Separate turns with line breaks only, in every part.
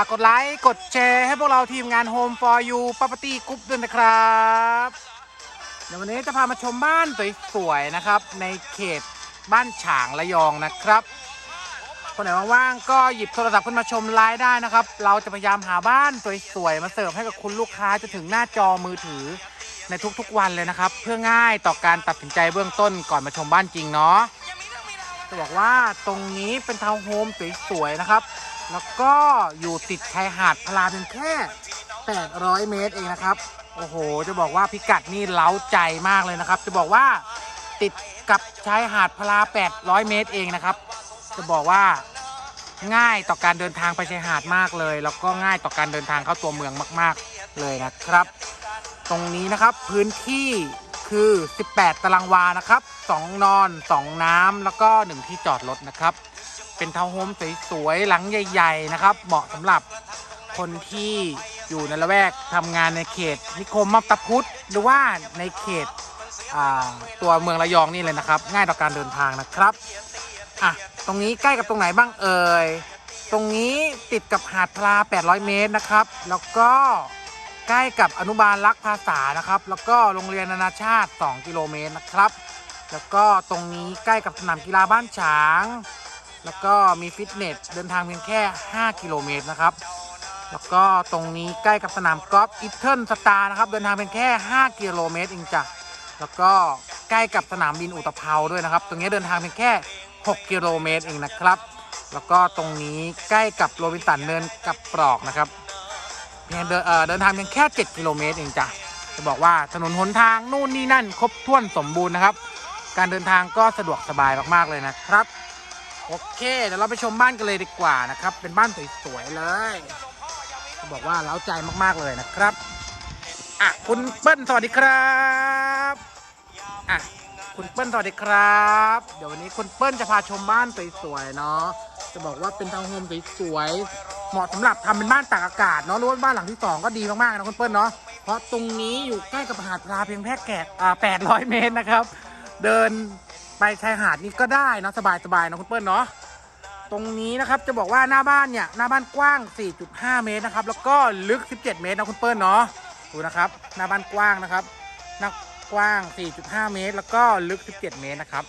ฝากกดไลค์ กดแชร์ให้พวกเราทีมงาน Home for You Property Group ด้วยนะครับ เดี๋ยววันนี้จะพามาชมบ้านสวยๆนะครับ ในเขตบ้านฉางระยองนะครับ คนไหนว่างๆก็หยิบโทรศัพท์ขึ้นมาชมไลฟ์ได้นะครับ เราจะพยายามหาบ้านสวยๆมาเสิร์ฟให้กับคุณลูกค้าจะถึงหน้าจอมือถือในทุกๆวันเลยนะครับ เพื่อง่ายต่อการตัดสินใจเบื้องต้นก่อนมาชมบ้านจริงเนาะจะบอกว่าตรงนี้เป็นทาวน์โฮมสวยๆนะครับ แล้วก็อยู่ติดชายหาดพลาเพียงแค่ 800 เมตรเองนะครับ โอ้โห จะบอกว่าพิกัดนี่เล้าใจมากเลยนะครับ จะบอกว่าติดกับชายหาดพลา 800 เมตรเองนะครับ จะบอกว่าง่ายต่อการเดินทางไปชายหาดมากเลย แล้วก็ง่ายต่อการเดินทางเข้าตัวเมืองมาก ๆ เลยนะครับ ตรงนี้นะครับพื้นที่คือ 18 ตารางวานะครับ 2 นอน 2 น้ำแล้วก็ 1 ที่จอดรถนะครับ เป็นทาวน์โฮมสวยๆหลังใหญ่ ๆ นะครับ เหมาะสำหรับคนที่อยู่ในละแวกทำงานในเขต นิคมมับตาพุธหรือว่าในเขตตัวเมืองระยองนี่เลยนะครับ ง่ายต่อการเดินทางนะครับอะตรงนี้ใกล้กับตรงไหนบ้างเอ่ยตรงนี้ติดกับหาดพลา 800 เมตรนะครับ แล้วก็ใกล้กับอนุบาลรักภาษานะครับ แล้วก็โรงเรียนนานาชาติ 2 กิโลเมตรนะครับ แล้วก็ตรงนี้ใกล้กับสนามกีฬาบ้านฉาง แล้วก็มีฟิตเนสเดินทางเพียงแค่ 5 กิโลเมตรนะครับ แล้วก็ตรงนี้ใกล้กับสนามกอล์ฟอิทเทิลสตาร์นะครับ เดินทางเพียงแค่ 5 กิโลเมตรเองจ้ะ แล้วก็ใกล้กับสนามบินอุตภเปาด้วยนะครับ ตรงนี้เดินทางเพียงแค่ 6 กิโลเมตรเองนะครับ แล้วก็ตรงนี้ใกล้กับโรบินสันเนินกับปลอกนะครับเพียงเดินเดินทางเพียงแค่ 7 กิโลเมตรเองจ้ะ จะบอกว่าถนนหนทางนู่นนี่นั่น ครบถ้วนสมบูรณ์นะครับ การเดินทางก็สะดวกสบายมากๆเลยนะครับ โอเค เดี๋ยวเราไปชมบ้านกันเลยดีกว่านะครับ เป็นบ้านสวยๆเลยบอกว่าเล้าใจมากๆเลยนะครับ อะคุณเปิ้ลสวัสดีครับอะคุณเปิ้ลสวัสดีครับ เดี๋ยววันนี้คุณเปิ้ลจะพาชมบ้านสวยๆเนาะจะบอกว่าเป็นทาวน์โฮมสวยๆเหมาะสำหรับทำเป็นบ้านตากอากาศเนาะหรือว่าบ้านหลังที่สองก็ดีมากๆนะคุณเปิ้ลเนาะเพราะตรงนี้อยู่ใกล้กับหาดปลาเพียงแค่แกะอ่า800เมตรนะครับ เดิน ไปชายหาดนี้ก็ได้เนะสบายๆนะคุณเปิ้ลเนาะตรงนี้นะครับจะบอกว่าหน้าบ้านเนี่ยหน้าบ้านกว้าง 4.5 เมตรนะครับแล้วก็ลึก 17 เมตรนะคุณเปิ้ลเนาะดูนะครับหน้าบ้านกว้างนะครับหน้ากว้าง 4.5 เมตร แล้วก็ลึก 17 เมตรนะครับ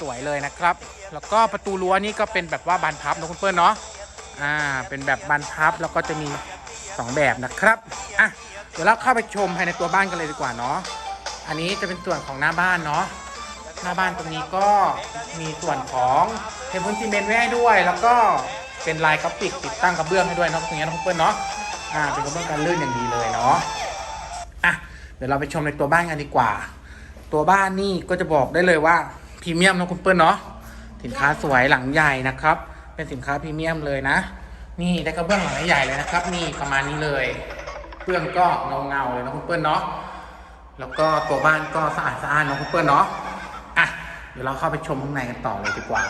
สวยๆเลยนะครับ แล้วก็ประตูรั้วนี่ก็เป็นแบบว่าบานพับนะคุณเปิ้ลเนาะอ่าเป็นแบบบานพับแล้วก็จะมี 2 แบบนะครับอะเดี๋ยวเราเข้าไปชมภายในตัวบ้านกันเลยดีกว่าเนาะอันนี้จะเป็นส่วนของหน้าบ้านเนาะ หน้าบ้านตรงนี้ก็มีส่วนของเทมเพลซีเมนต์ไว้ให้ด้วย แล้วก็เป็นลายกราฟิกติดตั้งกระเบื้องให้ด้วยเนาะตรงนี้นะคุณเปิ้ลเนาะอ่าเป็นกระเบื้องกันลื่นอย่างดีเลยเนาะอะเดี๋ยวเราไปชมในตัวบ้านกันดีกว่า ตัวบ้านนี่ก็จะบอกได้เลยว่าพรีเมียมนะคุณเปิ้ลเนาะสินค้าสวยหลังใหญ่นะครับ เป็นสินค้าพรีเมียมเลยนะ นี่ได้กระเบื้องหลังใหญ่เลยนะครับ นี่ประมาณนี้เลยเบื้องก็เงาเงาๆเลยนะคุณเปิ้ลเนาะแล้วก็ตัวบ้านก็สะอาดสะอาดนะคุณเปิ้ลเนาะ ดี๋ยวเราเข้าไปชมข้างในกันต่อเลยดีกว่า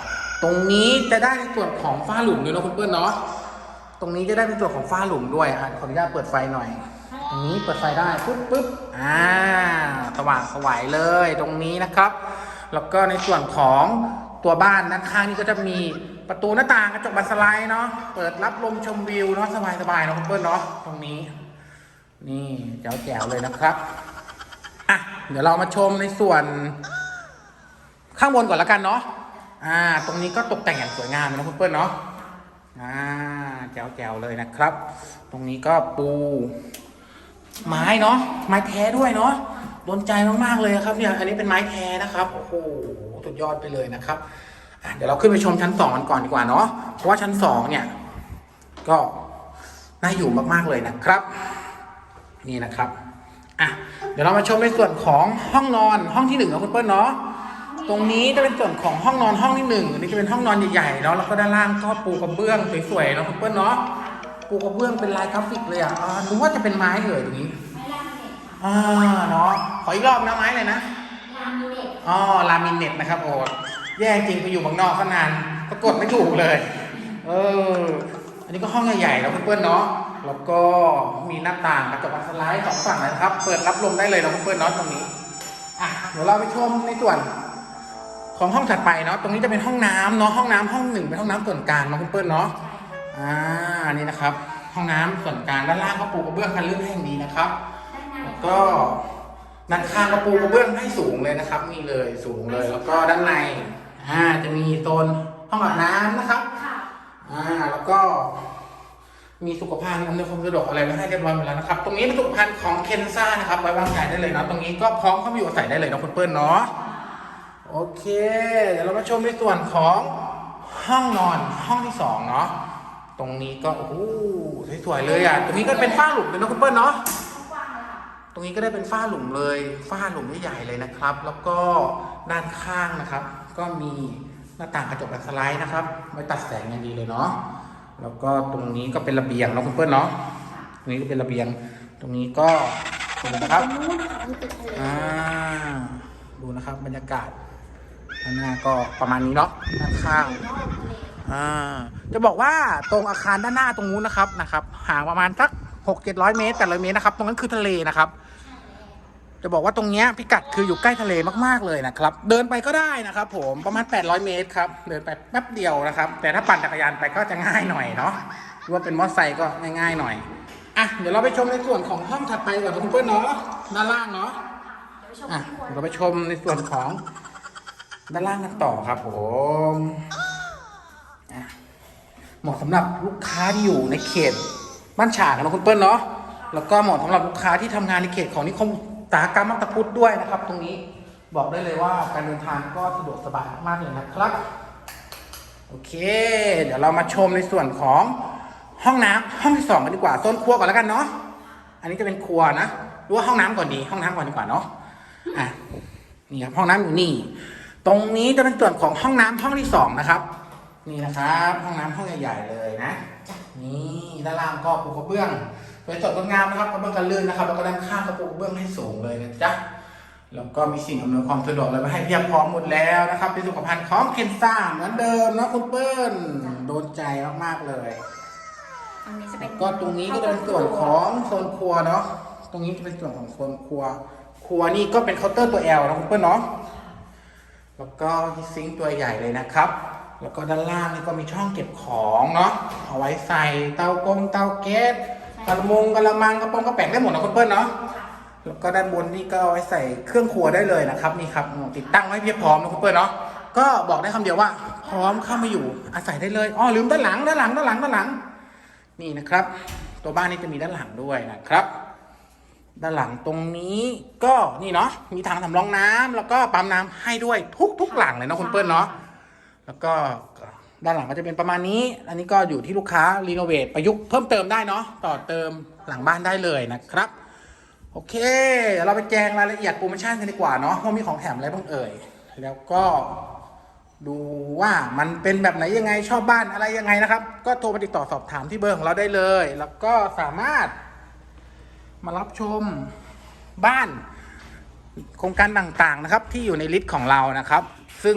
ตรงนี้จะได้ในส่วนของฝ้าหลุมด้วยนะคุณเปิ้ลเนาะ ตรงนี้จะได้เป็นส่วนของฝ้าหลุมด้วยอะขออนุญาตเปิดไฟหน่อย ตรงนี้เปิดไฟได้ปุ๊บปุ๊บอ่าสว่างสวายเลยตรงนี้นะครับ แล้วก็ในส่วนของตัวบ้านด้านข้างนี่ก็จะมีประตูหน้าต่างกระจกบานสไลด์เนาะ เปิดรับลมชมวิวเนาะสบายๆเนาะคุณเปิ้ลเนาะตรงนี้ นี่แจ๋วๆเลยนะครับอะเดี๋ยวเรามาชมในส่วน ข้างบนก่อนล้วกันเนาะอ่า ตรงนี้ก็ตกแต่งอย่างสวยงามนะคุณเปิ้ลเนาะอ่าแจ๋วๆเลยนะครับ ตรงนี้ก็ปู ไม้เนาะไม้แท้ด้วยเนาะโดนใจมากๆเลยครับเนี่ยอันนี้เป็นไม้แท้นะครับโอ้โหสุดยอดไปเลยนะครับเดี๋ยวเราขึ้นไปชมชั้นสองกันก่อนดีกว่าเนาะเพราะว่าชั้นสองเนี่ย ก็น่าอยู่มากๆเลยนะครับ นี่นะครับอะเดี๋ยวเรามาชมในส่วนของห้องนอนห้องที่หนึ่งนะคุณเปิ้ลเนาะ ตรงนี้จะเป็นส่วนของห้องนอนห้องที่หนึ่งอันนี้จะเป็นห้องนอนใหญ่ๆเนาะแล้วก็ด้านล่างก็ปูกระเบื้องสวยๆเนาะคุณเปิ้ลเนาะปูกระเบื้องเป็นลายกราฟิกเลยอะอ่านึกว่าจะเป็นไม้เอ่ยตรงนี้อ่าเนาะขออีกรอบนะไม้เลยนะอ๋อลามิเน็ตนะครับโอ้แย่จริงไปอยู่บางนอกขนานปรากฏไม่ถูกเลย เออ อันนี้ก็ห้องใหญ่ๆแล้วเพื่อนๆเนาะแล้วก็มีหน้าต่างกระจกบานสไลด์สองฝั่งนะครับ เปิดรับลมได้เลยนะเพื่อนๆเนาะตรงนี้อะเดี๋ยวเราไปชมในส่วน ของห้องถัดไปเนาะตรงนี้จะเป็นห้องน้ำเนาะห้องน้ำห้องหนึ่งเป็นห้องน้ำส่วนกลางเนาะเพื่อนๆเนาะอ่านี่นะครับ ห้องน้ำส่วนกลางด้านล่างก็ปูกระเบื้องกันลื่นแห่งดีนะครับ แล้วก็ด้านข้างก็ปูกระเบื้องให้สูงเลยนะครับนี่เลยสูงเลย แล้วก็ด้านในอ่าจะมีโซนห้องอาบน้ำนะครับ
ค่ะ
อ่าแล้วก็มีสุขภัณฑ์อำนวยความสะดวกอะไรไว้ให้เรียบร้อยหมดแล้วนะครับ ตรงนี้เป็นสุขภัณฑ์ของเคนซ่านะครับไว้วางใจได้เลยเนาะตรงนี้ก็พร้อมเข้ามาอยู่อาศัยได้เลยเนาะคุณเปิ้ลเนาะ โอเค เดี๋ยวเรามาชมในส่วนของห้องนอนห้องที่สองเนาะ ตรงนี้ก็โอ้โหสวยๆเลยอะ ตรงนี้ก็เป็นฝ้าหลุมเลยเนาะคุณเปิ้ลเนาะ
กว้างเลยค่ะ
ตรงนี้ก็ได้เป็นฝ้าหลุมเลยฝ้าหลุมใหญ่ๆเลยนะครับ แล้วก็ด้านข้างนะครับ ก็มีหน้าต่างกระจกแบบสไลด์นะครับไว้ตัดแสงอย่างดีเลยเนาะ แล้วก็ตรงนี้ก็เป็นระเบียงเนาะคุณเปิ้ลเนาะ ตรงนี้ก็เป็นระเบียง ตรงนี้ก็ดูนะครับ
ตรงนู้นนะคะคือตึกทะเล
อ่า ดูนะครับบรรยากาศ ด้านหน้าก็ประมาณนี้เนาะด้านข้าง
อ่า
จะบอกว่าตรงอาคารด้านหน้าตรงนู้นนะครับนะครับ ห่างประมาณสักหกเจ็ดร้อยเมตรแปดร้อยเมตรนะครับ ตรงนั้นคือทะเลนะครับ จะบอกว่าตรงเนี้ยพิกัดคืออยู่ใกล้ทะเลมากๆเลยนะครับ เดินไปก็ได้นะครับ ผมประมาณ800เมตรครับเดินไปแป๊บเดียวนะครับ แต่ถ้าปั่นจักรยานไปก็จะง่ายหน่อยเนาะหรือว่าเป็นมอเตอร์ไซค์ก็ง่ายๆหน่อยอะเดี๋ยวเราไปชมในส่วนของห้องถัดไปก่อนคุณเพื่อนเนาะด้านล่างเนาะอะ
ที่ครัว
เราไปชมในส่วนของ ด้านล่างกันต่อครับผมอะเหมาะสำหรับลูกค้าที่อยู่ในเขตบ้านฉางนะคุณเปิ้ลเนาะแล้วก็เหมาะสำหรับลูกค้าที่ทำงานในเขตของนิคมอุตสาหกรรมมักตะพุทธด้วยนะครับ ตรงนี้บอกได้เลยว่าการเดินทางก็สะดวกสบายมากเลยนะครับ โอเค เดี๋ยวเรามาชมในส่วนของห้องน้ำห้องที่สองกันดีกว่าโซนครัวก่อนแล้วกันเนาะอันนี้จะเป็นครัวนะหรือว่าห้องน้ำก่อนดี ห้องน้ำก่อนดีกว่าเนาะอะนี่ครับห้องน้ำอยู่นี่ ตรงนี้จะเป็นส่วนของห้องน้ำห้องที่สองนะครับ นี่นะครับ ห้องน้ำห้องใหญ่ๆเลยนะ นี่ด้านล่างก็ปูกระเบื้องสวยสดงดงามนะครับกระเบื้องกันลื่นนะครับแล้วก็ด้านข้างก็ปูกระเบื้องให้สูงเลยนะจ๊ะแล้วก็มีสิ่งอำนวยความสะดวกอะไรมาให้เพียบพร้อมหมดแล้วนะครับ เป็นสุขภัณฑ์ของเคนซ่าเหมือนเดิมนะคุณเปิ้ลโดนใจมากๆเลยก็ตรงนี้ก็จะเป็นส่วนของโซนครัวเนาะตรงนี้จะเป็นส่วนของโซนครัว ครัวนี่ก็เป็นเคาน์เตอร์ตัว L นะคุณเปิ้ลเนาะ แล้วก็มีซิงค์ตัวใหญ่เลยนะครับ แล้วก็ด้านล่างนี่ก็มีช่องเก็บของเนาะเอาไว้ใส่เตากงเตาแก๊สกระมงกระมังกระป๋องกระแป๋งได้หมดนะคุณเปิ้ลเนาะแล้วก็ด้านบนนี่ก็เอาไว้ใส่เครื่องครัวได้เลยนะครับนี่ครับติดตั้งไว้เพียบพร้อมนะคุณเปิ้ลเนาะก็บอกได้คำเดียวว่า พร้อมเข้ามาอยู่อาศัยได้เลยอ๋อลืมด้านหลังด้านหลังด้านหลังด้านหลัง นี่นะครับ ตัวบ้านนี้จะมีด้านหลังด้วยนะครับ ด้านหลังตรงนี้ก็นี่เนาะมีถังสำรองน้ำแล้วก็ปั๊มน้ำให้ด้วยทุกทุกหลังเลยเนาะคุณเปิ้ลเนาะ แล้วก็ด้านหลังก็จะเป็นประมาณนี้ อันนี้ก็อยู่ที่ลูกค้ารีโนเวทประยุกต์เพิ่มเติมได้เนาะต่อเติมหลังบ้านได้เลยนะครับ โอเคเดี๋ยวเราไปแจ้งรายละเอียดโปรโมชั่นกันดีกว่าเนาะว่ามีของแถมอะไรบ้างเอ่ย แล้วก็ดูว่ามันเป็นแบบไหนยังไงชอบบ้านอะไรยังไงนะครับ ก็โทรมาติดต่อสอบถามที่เบอร์ของเราได้เลย แล้วก็สามารถ มารับชมบ้านโครงการต่างๆนะครับ ที่อยู่ในลิสต์ของเรานะครับ ซึ่ง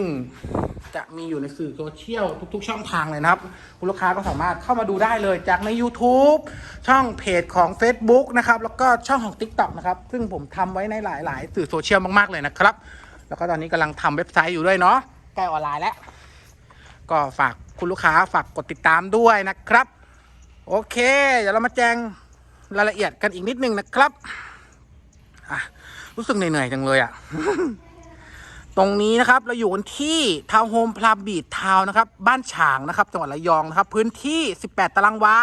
จะมีอยู่ในสื่อโซเชียลทุก ๆ ช่องทางเลยนะครับ คุณลูกค้าก็สามารถเข้ามาดูได้เลยจากใน YouTube ช่องเพจของ Facebook นะครับ แล้วก็ช่องของ TikTok นะครับ ซึ่งผมทำไว้ในหลาย ๆ สื่อโซเชียลมาก ๆ เลยนะครับ แล้วก็ตอนนี้กำลังทำเว็บไซต์อยู่ด้วยเนาะใกล้ออนไลน์แล้ว ก็ฝากคุณลูกค้าฝากกดติดตามด้วยนะครับ โอเค เดี๋ยวเรามาแจ้ง รายละเอียดกันอีกนิดนึงนะครับอะรู้สึกเหนื่อยๆจังเลยอะ่ะ ตรงนี้นะครับเราอยู่กันที่ทาวน์โฮมพลาบีดทาวน์นะครับ บ้านฉางนะครับ จังหวัดระยองนะครับ พื้นที่ 18 ตารางวา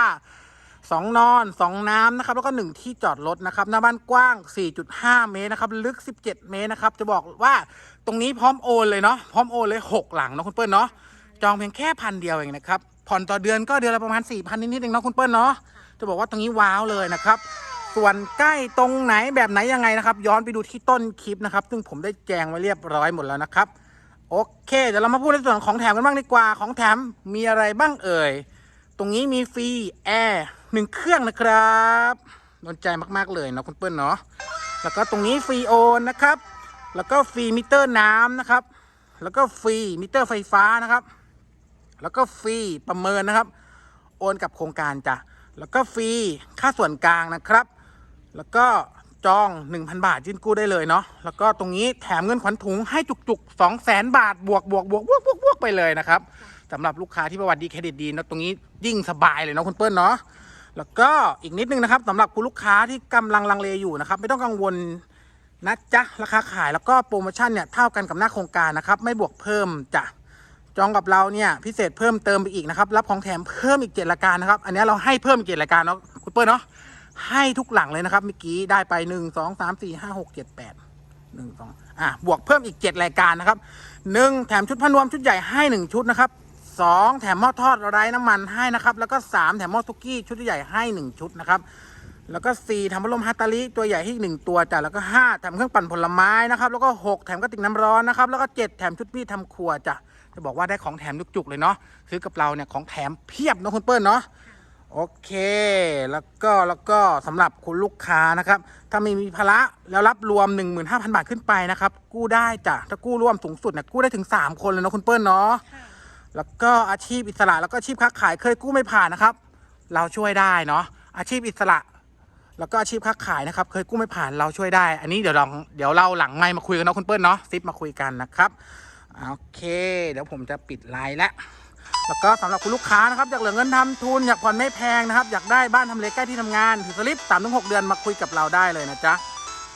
สองนอนสองน้ำนะครับ แล้วก็หนึ่งที่จอดรถนะครับ หน้าบ้านกว้าง 4.5 เมตรนะครับ ลึก 17 เมตรนะครับ จะบอกว่าตรงนี้พร้อมโอนเลยเนาะ พร้อมโอนเลย 6 หลังเนาะคุณเปิ้ลเนาะ จองเพียงแค่พันเดียวเองนะครับ ผ่อนต่อเดือนก็เดือนละประมาณ 4 0 0 0 นิดๆเองเนาะคุณเปิ้ลเนาะ จะบอกว่าตรงนี้ว้าวเลยนะครับ ส่วนใกล้ตรงไหนแบบไหนยังไงนะครับ ย้อนไปดูที่ต้นคลิปนะครับ ซึ่งผมได้แจ้งไว้เรียบร้อยหมดแล้วนะครับ โอเค เดี๋ยวเรามาพูดในส่วนของแถมกันบ้างดีกว่า ของแถมมีอะไรบ้างเอ่ย ตรงนี้มีฟรีแอร์หนึ่งเครื่องนะครับโดนใจมากๆเลยเนาะคุณเปิ้ลเนาะ แล้วก็ตรงนี้ฟรีโอนนะครับ แล้วก็ฟรีมิเตอร์น้ำนะครับ แล้วก็ฟรีมิเตอร์ไฟฟ้านะครับ แล้วก็ฟรีประเมินนะครับ โอนกับโครงการจ้ะ แล้วก็ฟรีค่าส่วนกลางนะครับ แล้วก็จอง 1,000 บาทยื่นกู้ได้เลยเนาะแล้วก็ตรงนี้แถมเงินขวัญถุงให้จุกๆ 2 0 0 0 0 0 บาทบวกบวกบวกบวกบวกบวกไปเลยนะครับสำหรับลูกค้าที่ประวัติดีเครดิตดีนะตรงนี้ยิ่งสบายเลยเนาะคุณเปิ้ลเนาะแล้วก็อีกนิดนึงนะครับสำหรับคุณลูกค้าที่กำลังลังเลอยู่นะครับ ไม่ต้องกังวลนะจ๊ะราคาขายแล้วก็โปรโมชั่นเนี่ยเท่ากันกับหน้าโครงการนะครับ ไม่บวกเพิ่มจ้ะ จองกับเราเนี่ยพิเศษเพิ่มเติมไปอีกนะครับ รับของแถมเพิ่มอีกเจ็ดรายการนะครับ อันนี้เราให้เพิ่มอีกเจ็ดรายการเนาะคุณเปิ้ลเนาะให้ทุกหลังเลยนะครับเมื่อกี้ได้ไปหนึ่งสองสามสี่ห้าหกเจ็ดแปดหนึ่งสองอะบวกเพิ่มอีกเจ็ดรายการนะครับหนึ่งแถมชุดพนวมชุดใหญ่ให้หนึ่งชุดนะครับสองแถมหม้อทอดไร้น้ำมันให้นะครับ แล้วก็สามแถมหม้อซุกี้ชุดใหญ่ให้หนึ่งชุดนะครับแล้วก็สี่แถมพัดลมฮาตาลิตัวใหญ่ให้อีกหนึ่งตัวจ้ะแล้วก็ห้าแถมเครื่องปั่นผลไม้นะครับ แล้วก็หกแถมกระติกน้ำร้อนนะครับ แล้วก็เจ็ดแถมชุดมีดทำครัวจ้ะ จะบอกว่าได้ของแถมจุกๆเลยเนาะซื้อกับเราเนี่ยของแถมเพียบเนาะคุณเปิ้ลเนาะโอเค แล้วก็แล้วก็สำหรับคุณลูกค้านะครับ ถ้าไม่มีภาระแล้วรับรวม 15,000 บาทขึ้นไปนะครับ กู้ได้จ้ะถ้ากู้ร่วมสูงสุดเนี่ยกู้ได้ถึง 3 คนเลยเนาะคุณเปิ้ลเนาะแล้วก็อาชีพอิสระแล้วก็อาชีพค้าขายเคยกู้ไม่ผ่านนะครับ เราช่วยได้เนาะอาชีพอิสระ แล้วก็อาชีพค้าขายนะครับ เคยกู้ไม่ผ่านเราช่วยได้ อันนี้เดี๋ยวลองเดี๋ยวเราหลังไมมาคุยกันเนาะคุณเปิ้ลเนาะซิปมาคุยกันนะครับ โอเค เดี๋ยวผมจะปิดไลน์แล้วแล้วก็สำหรับคุณลูกค้านะครับอยากเหลือเงินทำทุนอยากผ่อนไม่แพงนะครับ อยากได้บ้านทำเลใกล้ที่ทำงานถือสลิปสามถึงหกเดือนมาคุยกับเราได้เลยนะจ๊ะ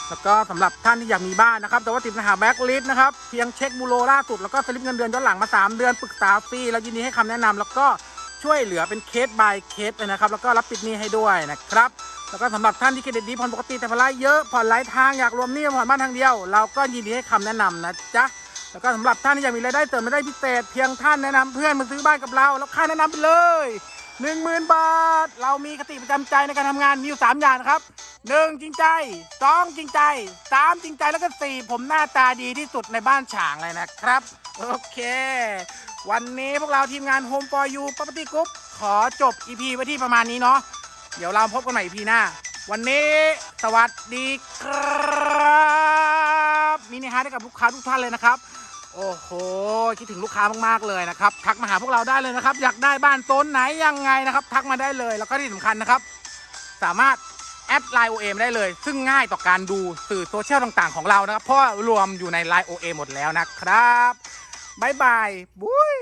แล้วก็สำหรับท่านที่อยากมีบ้านนะครับ แต่ว่าติดปัญหาแบ็กลิสนะครับเพียงเช็คบูโรล่าสุดแล้วก็สลิปเงินเดือนย้อนหลังมา 3 เดือนปรึกษาฟรีแล้วยินดีให้คำแนะนำแล้วก็ช่วยเหลือเป็นเคส by เคสเลยนะครับ แล้วก็รับปิดหนี้ให้ด้วยนะครับ แล้วก็สำหรับท่านที่เครดิตดีผ่อนปกติแต่ภารเยอะผ่อนหลายทางอยากรวมหนี้ผ่อนบ้านทางเดียว เราก็ยินดีให้คำแนะนำนะจ๊ะ แล้วก็สำหรับท่านที่อยากมีรายได้เสริมรายได้พิเศษเพียงท่านแนะนำเพื่อนมาซื้อบ้านกับเรา แล้วค่าแนะนำไปเลยหนึ่งหมื่นบาท เรามีคติประจำใจในการทำงานมีอยู่สามอย่างนะครับหนึ่งจริงใจสองจริงใจสามจริงใจแล้วก็สี่ผมหน้าตาดีที่สุดในบ้านฉางเลยนะครับ โอเค วันนี้พวกเราทีมงาน Home for You Property Group ขอจบ EP ไว้ที่ประมาณนี้เนาะเดี๋ยวเราพบกันใหม่ EP หน้า วันนี้สวัสดีครับมินิฮาร์ดให้กับลูกค้าทุกท่านเลยนะครับ โอ้โห คิดถึงลูกค้ามากๆเลยนะครับ ทักมาหาพวกเราได้เลยนะครับ อยากได้บ้านโซนไหนยังไงนะครับ ทักมาได้เลยแล้วก็ที่สำคัญนะครับ สามารถแอดไลน์โอเอได้เลย ซึ่งง่ายต่อการดูสื่อโซเชียลต่างๆของเรานะครับ เพราะรวมอยู่ในไลน์โอเอหมดแล้วนะครับบ๊ายบายบุ้ย